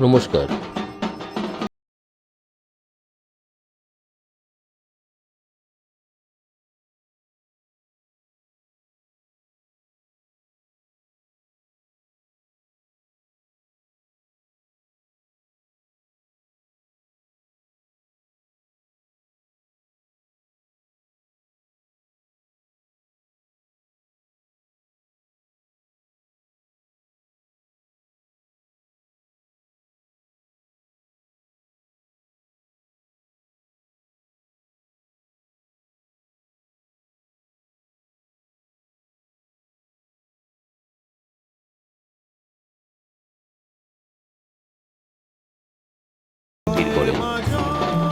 নমস্কার।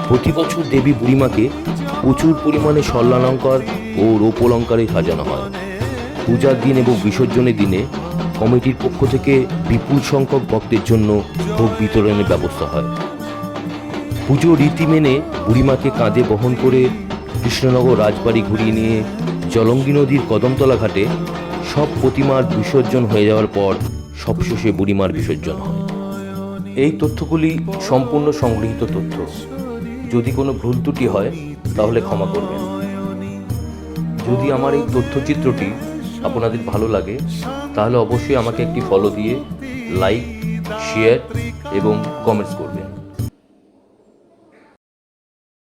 প্রতি বছর দেবী বুড়িমাকে প্রচুর পরিমাণে স্বর্ণালঙ্কার ও রৌপলঙ্কারে সাজানো হয়। পূজার দিন এবং বিসর্জনের দিনে কমিটির পক্ষ থেকে বিপুল সংখ্যক ভক্তের জন্য ভোগ বিতরণের ব্যবস্থা হয়। পুজো রীতি মেনে বুড়িমাকে কাঁধে বহন করে কৃষ্ণনগর রাজবাড়ি ঘুরিয়ে নিয়ে জলঙ্গি নদীর কদমতলা ঘাটে সব প্রতিমার বিসর্জন হয়ে যাওয়ার পর সবশেষে বুড়িমার বিসর্জন হয়। এই তথ্যগুলি সম্পূর্ণ সংগৃহীত তথ্য। যদি কোনো ভুল ত্রুটি হয়, তাহলে ক্ষমা করবেন। যদি আমার এই তথ্যচিত্রটি আপনাদের ভালো লাগে, তাহলে অবশ্যই আমাকে একটি ফলো দিয়ে লাইক শেয়ার এবং কমেন্টস করবেন।